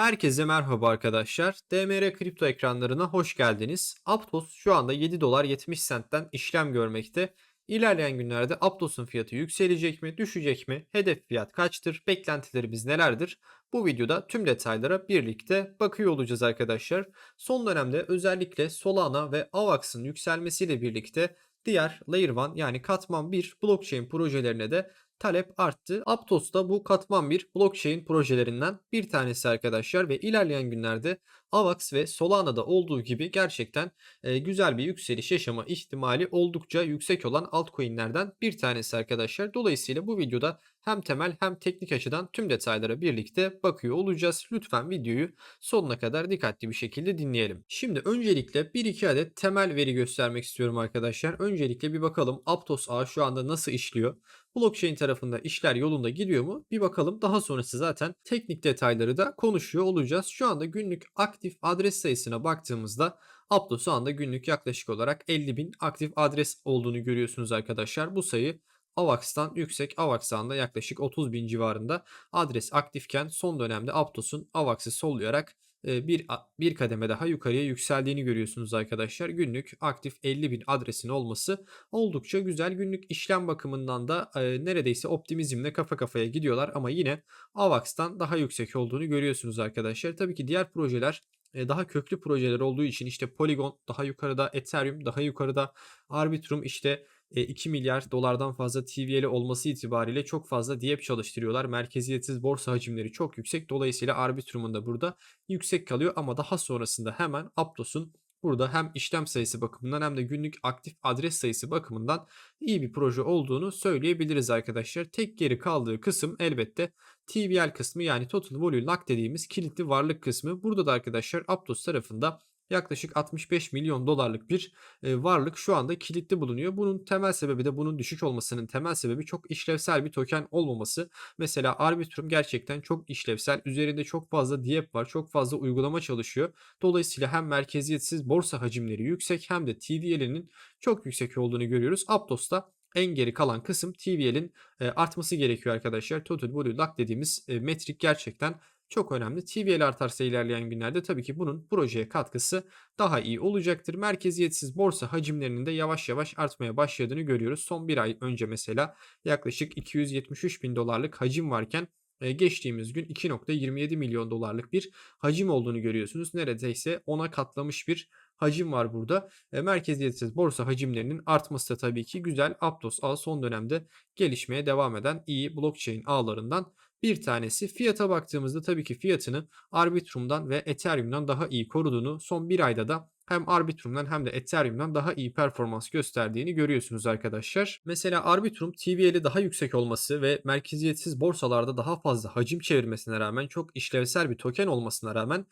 Herkese merhaba arkadaşlar. DMR kripto ekranlarına hoş geldiniz. Aptos şu anda 7 dolar 70 sentten işlem görmekte. İlerleyen günlerde Aptos'un fiyatı yükselecek mi, düşecek mi? Hedef fiyat kaçtır? Beklentilerimiz nelerdir? Bu videoda tüm detaylara birlikte bakıyor olacağız arkadaşlar. Son dönemde özellikle Solana ve AVAX'ın yükselmesiyle birlikte diğer Layer 1 yani katman 1 blockchain projelerine de talep arttı. Aptos da bu katman bir blockchain projelerinden bir tanesi arkadaşlar ve ilerleyen günlerde AVAX ve Solana'da olduğu gibi gerçekten e, güzel bir yükseliş yaşama ihtimali oldukça yüksek olan altcoin'lerden bir tanesi arkadaşlar. Dolayısıyla bu videoda hem temel hem teknik açıdan tüm detaylara birlikte bakıyor olacağız. Lütfen videoyu sonuna kadar dikkatli bir şekilde dinleyelim. Şimdi öncelikle 1-2 adet temel veri göstermek istiyorum arkadaşlar. Öncelikle bir bakalım Aptos ağ şu anda nasıl işliyor? Blockchain tarafında işler yolunda gidiyor mu? Bir bakalım. Daha sonrası zaten teknik detayları da konuşuyor olacağız. Şu anda günlük aktif adres sayısına baktığımızda Aptos şu anda günlük yaklaşık olarak 50 bin aktif adres olduğunu görüyorsunuz arkadaşlar. Bu sayı AVAX'tan yüksek. AVAX'tan da yaklaşık 30 bin civarında adres aktifken son dönemde Aptos'un AVAX'ı sollayarak bir, bir kademe daha yukarıya yükseldiğini görüyorsunuz arkadaşlar. Günlük aktif 50 bin adresin olması oldukça güzel. Günlük işlem bakımından da neredeyse optimizmle kafa kafaya gidiyorlar ama yine AVAX'tan daha yüksek olduğunu görüyorsunuz arkadaşlar. Tabii ki diğer projeler daha köklü projeler olduğu için işte Polygon daha yukarıda, Ethereum daha yukarıda, Arbitrum işte 2 milyar dolardan fazla TVL olması itibariyle çok fazla DApp çalıştırıyorlar. Merkeziyetsiz borsa hacimleri çok yüksek. Dolayısıyla Arbitrum'un da burada yüksek kalıyor ama daha sonrasında hemen Aptos'un burada hem işlem sayısı bakımından hem de günlük aktif adres sayısı bakımından iyi bir proje olduğunu söyleyebiliriz arkadaşlar. Tek geri kaldığı kısım elbette TVL kısmı yani Total Value Lock dediğimiz kilitli varlık kısmı. Burada da arkadaşlar Aptos tarafında yaklaşık 65 milyon dolarlık bir e, varlık şu anda kilitli bulunuyor. Bunun temel sebebi de bunun düşük olmasının temel sebebi çok işlevsel bir token olmaması. Mesela Arbitrum gerçekten çok işlevsel. Üzerinde çok fazla diyep var. Çok fazla uygulama çalışıyor. Dolayısıyla hem merkeziyetsiz borsa hacimleri yüksek hem de TVL'inin çok yüksek olduğunu görüyoruz. Aptos'ta en geri kalan kısım TVL'in e, artması gerekiyor arkadaşlar. Total Value Lock dediğimiz e, metrik gerçekten çok önemli. TVL artarsa ilerleyen günlerde tabii ki bunun projeye katkısı daha iyi olacaktır. Merkeziyetsiz borsa hacimlerinin de yavaş yavaş artmaya başladığını görüyoruz. Son bir ay önce mesela yaklaşık 273 bin dolarlık hacim varken e, geçtiğimiz gün 2.27 milyon dolarlık bir hacim olduğunu görüyorsunuz. Neredeyse ona katlamış bir hacim var burada. E, merkeziyetsiz borsa hacimlerinin artması da tabii ki güzel. Aptos ağ son dönemde gelişmeye devam eden iyi blockchain ağlarından bir tanesi. Fiyata baktığımızda tabii ki fiyatını Arbitrum'dan ve Ethereum'dan daha iyi koruduğunu son bir ayda da hem Arbitrum'dan hem de Ethereum'dan daha iyi performans gösterdiğini görüyorsunuz arkadaşlar. Mesela Arbitrum TVL'i daha yüksek olması ve merkeziyetsiz borsalarda daha fazla hacim çevirmesine rağmen çok işlevsel bir token olmasına rağmen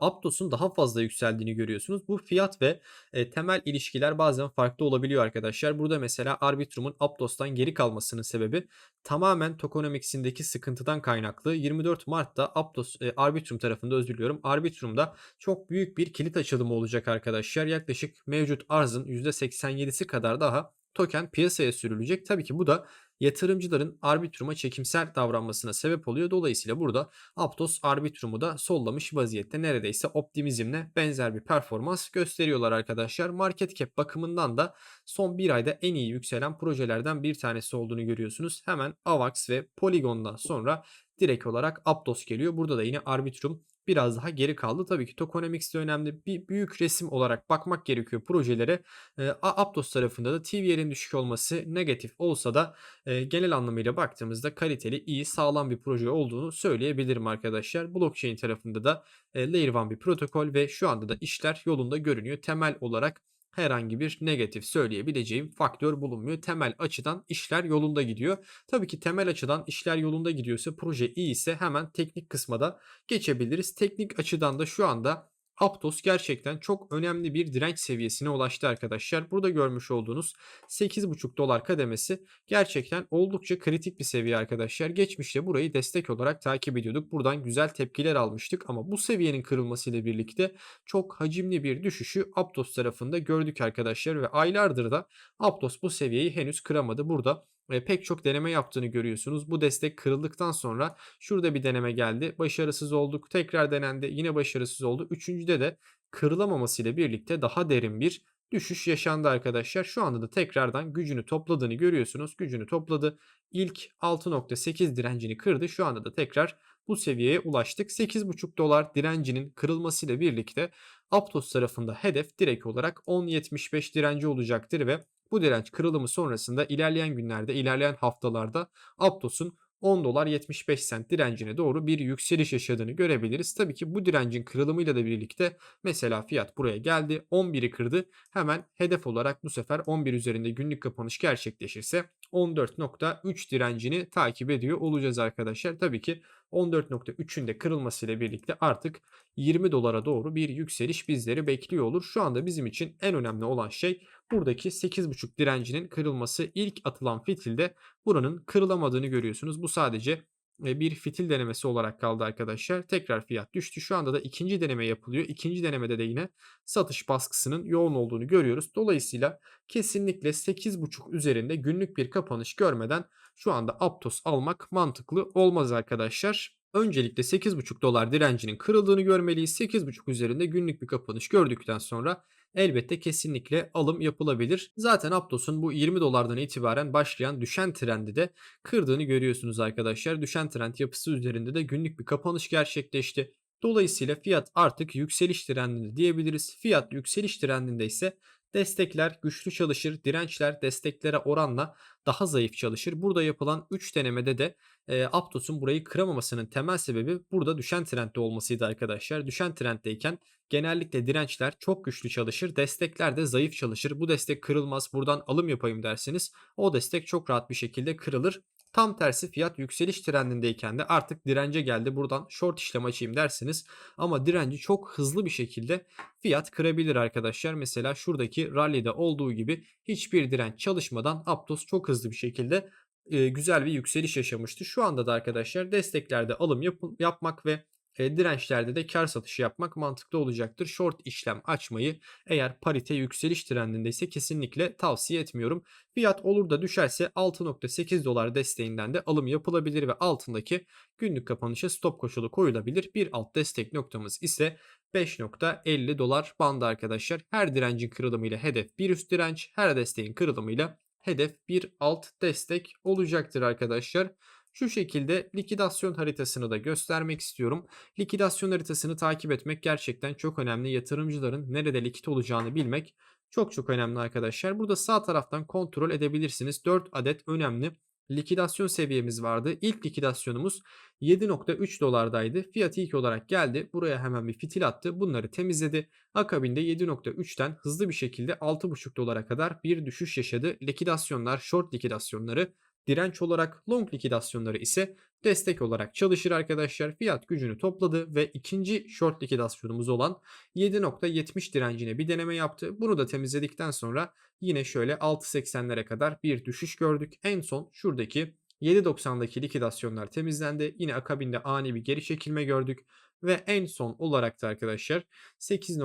Aptos'un daha fazla yükseldiğini görüyorsunuz. Bu fiyat ve temel ilişkiler bazen farklı olabiliyor arkadaşlar. Burada mesela Arbitrum'un Aptos'tan geri kalmasının sebebi tamamen tokenomics'indeki sıkıntıdan kaynaklı. 24 Mart'ta Aptos Arbitrum tarafında özür diliyorum. Arbitrum'da çok büyük bir kilit açılımı olacak arkadaşlar. Yaklaşık mevcut arzın %87'si kadar daha token piyasaya sürülecek. Tabii ki bu da yatırımcıların Arbitrum'a çekimsel davranmasına sebep oluyor. Dolayısıyla burada Aptos Arbitrum'u da sollamış vaziyette neredeyse optimizmle benzer bir performans gösteriyorlar arkadaşlar. Market cap bakımından da son bir ayda en iyi yükselen projelerden bir tanesi olduğunu görüyorsunuz. Hemen AVAX ve Polygon'dan sonra direkt olarak Aptos geliyor. Burada da yine Arbitrum biraz daha geri kaldı. Tabii ki tokenomics de önemli. Bir büyük resim olarak bakmak gerekiyor projelere. E, Aptos tarafında da TVL'in düşük olması negatif olsa da e, genel anlamıyla baktığımızda kaliteli, iyi, sağlam bir proje olduğunu söyleyebilirim arkadaşlar. Blockchain tarafında da e, Layer 1 bir protokol ve şu anda da işler yolunda görünüyor. Temel olarak herhangi bir negatif söyleyebileceğim faktör bulunmuyor. Temel açıdan işler yolunda gidiyor. Tabii ki temel açıdan işler yolunda gidiyorsa proje iyi ise hemen teknik kısma da geçebiliriz. Teknik açıdan da şu anda Aptos gerçekten çok önemli bir direnç seviyesine ulaştı arkadaşlar. Burada görmüş olduğunuz 8,5 dolar kademesi gerçekten oldukça kritik bir seviye arkadaşlar. Geçmişte burayı destek olarak takip ediyorduk. Buradan güzel tepkiler almıştık ama bu seviyenin kırılmasıyla birlikte çok hacimli bir düşüşü Aptos tarafında gördük arkadaşlar ve aylardır da Aptos bu seviyeyi henüz kıramadı. Burada pek çok deneme yaptığını görüyorsunuz. Bu destek kırıldıktan sonra şurada bir deneme geldi. Başarısız olduk. Tekrar denendi. Yine başarısız oldu. Üçüncüde de kırılamaması ile birlikte daha derin bir düşüş yaşandı arkadaşlar. Şu anda da tekrardan gücünü topladığını görüyorsunuz. Gücünü topladı. İlk 6.8 direncini kırdı. Şu anda da tekrar bu seviyeye ulaştık. 8.5 dolar direncinin kırılmasıyla birlikte Aptos tarafında hedef direkt olarak 10.75 direnci olacaktır ve bu direnç kırılımı sonrasında ilerleyen günlerde, ilerleyen haftalarda Aptos'un 10 dolar 75 sent direncine doğru bir yükseliş yaşadığını görebiliriz. Tabii ki bu direncin kırılımıyla da birlikte mesela fiyat buraya geldi 11'i kırdı. Hemen hedef olarak bu sefer 11 üzerinde günlük kapanış gerçekleşirse 14.3 direncini takip ediyor olacağız arkadaşlar. Tabii ki 14.3'ün de kırılmasıyla birlikte artık 20 dolara doğru bir yükseliş bizleri bekliyor olur. Şu anda bizim için en önemli olan şey buradaki 8.5 direncinin kırılması. İlk atılan fitilde buranın kırılamadığını görüyorsunuz. Bu sadece bir fitil denemesi olarak kaldı arkadaşlar. Tekrar fiyat düştü. Şu anda da ikinci deneme yapılıyor. İkinci denemede de yine satış baskısının yoğun olduğunu görüyoruz. Dolayısıyla kesinlikle 8.5 üzerinde günlük bir kapanış görmeden şu anda Aptos almak mantıklı olmaz arkadaşlar. Öncelikle 8.5 dolar direncinin kırıldığını görmeliyiz. 8.5 üzerinde günlük bir kapanış gördükten sonra elbette kesinlikle alım yapılabilir. Zaten Aptos'un bu 20 dolardan itibaren başlayan düşen trendi de kırdığını görüyorsunuz arkadaşlar. Düşen trend yapısı üzerinde de günlük bir kapanış gerçekleşti. Dolayısıyla fiyat artık yükseliş trendinde diyebiliriz. Fiyat yükseliş trendinde ise destekler güçlü çalışır, dirençler desteklere oranla daha zayıf çalışır. Burada yapılan 3 denemede de e, Aptos'un burayı kıramamasının temel sebebi burada düşen trendde olmasıydı arkadaşlar. Düşen trenddeyken genellikle dirençler çok güçlü çalışır, destekler de zayıf çalışır. Bu destek kırılmaz, buradan alım yapayım derseniz o destek çok rahat bir şekilde kırılır. Tam tersi fiyat yükseliş trendindeyken de artık dirence geldi. Buradan short işlem açayım dersiniz. Ama direnci çok hızlı bir şekilde fiyat kırabilir arkadaşlar. Mesela şuradaki rally'de olduğu gibi hiçbir direnç çalışmadan Aptos çok hızlı bir şekilde güzel bir yükseliş yaşamıştı. Şu anda da arkadaşlar desteklerde alım yap yapmak ve e, dirençlerde de kar satışı yapmak mantıklı olacaktır. Short işlem açmayı eğer parite yükseliş trendindeyse kesinlikle tavsiye etmiyorum. Fiyat olur da düşerse 6.8 dolar desteğinden de alım yapılabilir ve altındaki günlük kapanışa stop koşulu koyulabilir. Bir alt destek noktamız ise 5.50 dolar bandı arkadaşlar. Her direncin kırılımıyla hedef bir üst direnç, her desteğin kırılımıyla hedef bir alt destek olacaktır arkadaşlar. Şu şekilde likidasyon haritasını da göstermek istiyorum. Likidasyon haritasını takip etmek gerçekten çok önemli. Yatırımcıların nerede likit olacağını bilmek çok çok önemli arkadaşlar. Burada sağ taraftan kontrol edebilirsiniz. 4 adet önemli likidasyon seviyemiz vardı. İlk likidasyonumuz 7.3 dolardaydı. Fiyat ilk olarak geldi. Buraya hemen bir fitil attı. Bunları temizledi. Akabinde 7.3'ten hızlı bir şekilde 6.5 dolara kadar bir düşüş yaşadı. Likidasyonlar, short likidasyonları Direnç olarak long likidasyonları ise destek olarak çalışır arkadaşlar. Fiyat gücünü topladı ve ikinci short likidasyonumuz olan 7.70 direncine bir deneme yaptı. Bunu da temizledikten sonra yine şöyle 6.80'lere kadar bir düşüş gördük. En son şuradaki 7.90'daki likidasyonlar temizlendi. Yine akabinde ani bir geri çekilme gördük. Ve en son olarak da arkadaşlar 8.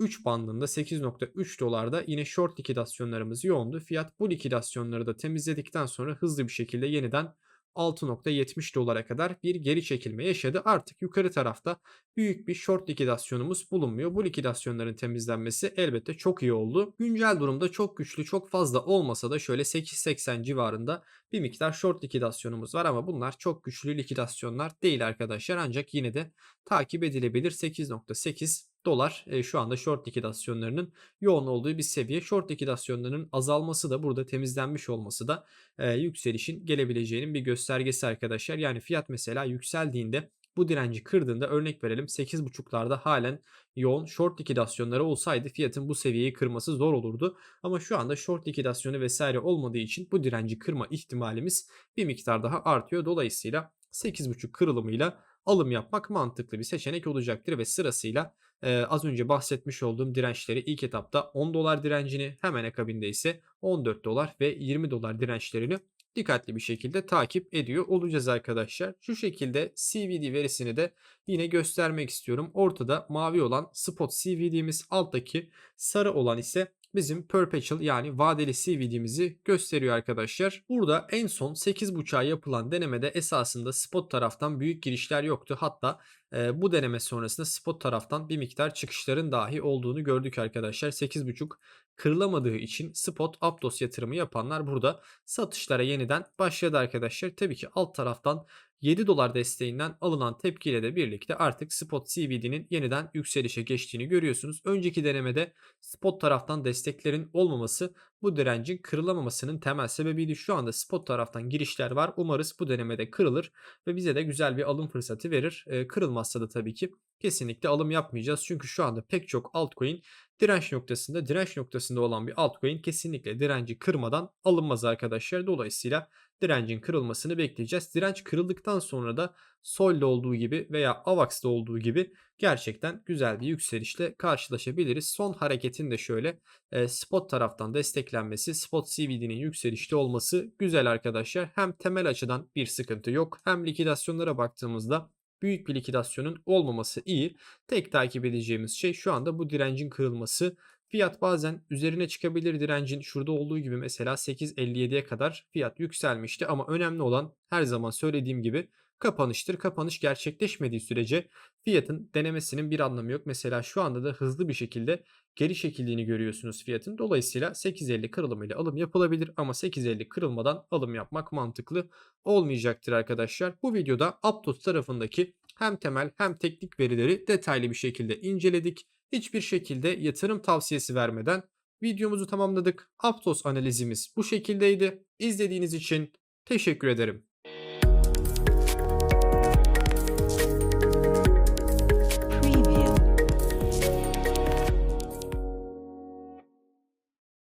3 bandında 8.3 dolarda yine short likidasyonlarımız yoğundu. Fiyat bu likidasyonları da temizledikten sonra hızlı bir şekilde yeniden 6.70 dolara kadar bir geri çekilme yaşadı. Artık yukarı tarafta büyük bir short likidasyonumuz bulunmuyor. Bu likidasyonların temizlenmesi elbette çok iyi oldu. Güncel durumda çok güçlü, çok fazla olmasa da şöyle 8.80 civarında bir miktar short likidasyonumuz var ama bunlar çok güçlü likidasyonlar değil arkadaşlar. Ancak yine de takip edilebilir 8.8 dolar e, şu anda short likidasyonlarının yoğun olduğu bir seviye. Short likidasyonlarının azalması da burada temizlenmiş olması da e, yükselişin gelebileceğinin bir göstergesi arkadaşlar. Yani fiyat mesela yükseldiğinde bu direnci kırdığında örnek verelim 8.5'larda halen yoğun short likidasyonları olsaydı fiyatın bu seviyeyi kırması zor olurdu. Ama şu anda short likidasyonu vesaire olmadığı için bu direnci kırma ihtimalimiz bir miktar daha artıyor. Dolayısıyla 8.5 kırılımıyla alım yapmak mantıklı bir seçenek olacaktır ve sırasıyla e, az önce bahsetmiş olduğum dirençleri ilk etapta 10 dolar direncini hemen akabinde ise 14 dolar ve 20 dolar dirençlerini dikkatli bir şekilde takip ediyor olacağız arkadaşlar. Şu şekilde CVD verisini de yine göstermek istiyorum. Ortada mavi olan spot CVD'miz alttaki sarı olan ise bizim perpetual yani vadeli CVD'mizi gösteriyor arkadaşlar. Burada en son 8.5'a yapılan denemede esasında spot taraftan büyük girişler yoktu. Hatta e, bu deneme sonrasında spot taraftan bir miktar çıkışların dahi olduğunu gördük arkadaşlar. 8.5 kırılamadığı için spot Aptos yatırımı yapanlar burada satışlara yeniden başladı arkadaşlar. Tabii ki alt taraftan 7 dolar desteğinden alınan tepkiyle de birlikte artık spot CVD'nin yeniden yükselişe geçtiğini görüyorsunuz. Önceki denemede spot taraftan desteklerin olmaması bu direncin kırılamamasının temel sebebiydi. Şu anda spot taraftan girişler var. Umarız bu denemede kırılır ve bize de güzel bir alım fırsatı verir. E, kırılmazsa da tabii ki kesinlikle alım yapmayacağız. Çünkü şu anda pek çok altcoin direnç noktasında direnç noktasında olan bir altcoin kesinlikle direnci kırmadan alınmaz arkadaşlar. Dolayısıyla direncin kırılmasını bekleyeceğiz. Direnç kırıldıktan sonra da Sol'de olduğu gibi veya Avax'da olduğu gibi gerçekten güzel bir yükselişle karşılaşabiliriz. Son hareketin de şöyle e, spot taraftan desteklenmesi, spot CVD'nin yükselişte olması güzel arkadaşlar. Hem temel açıdan bir sıkıntı yok hem likidasyonlara baktığımızda büyük bir likidasyonun olmaması iyi. Tek takip edeceğimiz şey şu anda bu direncin kırılması. Fiyat bazen üzerine çıkabilir direncin şurada olduğu gibi mesela 8.57'ye kadar fiyat yükselmişti ama önemli olan her zaman söylediğim gibi kapanıştır. Kapanış gerçekleşmediği sürece fiyatın denemesinin bir anlamı yok. Mesela şu anda da hızlı bir şekilde geri çekildiğini görüyorsunuz fiyatın. Dolayısıyla 8.50 kırılımıyla alım yapılabilir ama 8.50 kırılmadan alım yapmak mantıklı olmayacaktır arkadaşlar. Bu videoda Aptos tarafındaki hem temel hem teknik verileri detaylı bir şekilde inceledik. Hiçbir şekilde yatırım tavsiyesi vermeden videomuzu tamamladık. Aptos analizimiz bu şekildeydi. İzlediğiniz için teşekkür ederim.